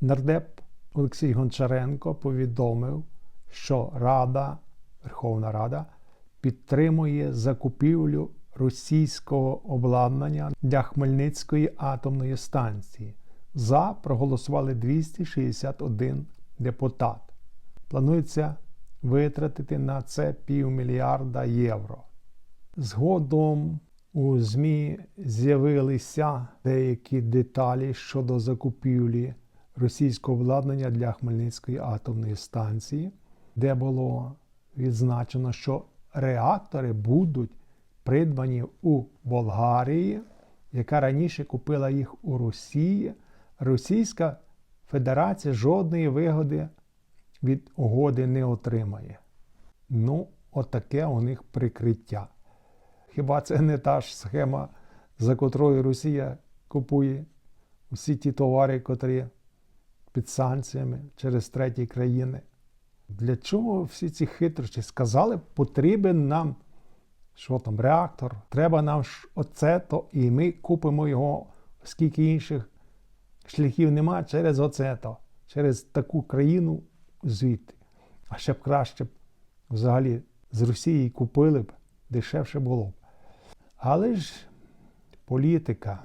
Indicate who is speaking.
Speaker 1: Нардеп Олексій Гончаренко повідомив, що Рада, Верховна Рада підтримує закупівлю російського обладнання для Хмельницької атомної станції. За проголосували 261 депутат. Планується витратити на це півмільярда євро. Згодом у ЗМІ з'явилися деякі деталі щодо закупівлі російського обладнання для Хмельницької атомної станції, де було відзначено, що реактори будуть придбані у Болгарії, яка раніше купила їх у Росії. Російська Федерація жодної вигоди від угоди не отримає. Ну, отаке у них прикриття. Хіба це не та ж схема, за котрою Росія купує усі ті товари, котрі під санкціями через треті країни? Для чого всі ці хитрощі? Сказали, потрібен нам що там, реактор, треба нам оце то, і ми купимо його, оскільки інших шляхів нема через оце то, через таку країну звідти. А ще б краще б взагалі з Росії купили б, дешевше було б. Але ж політика.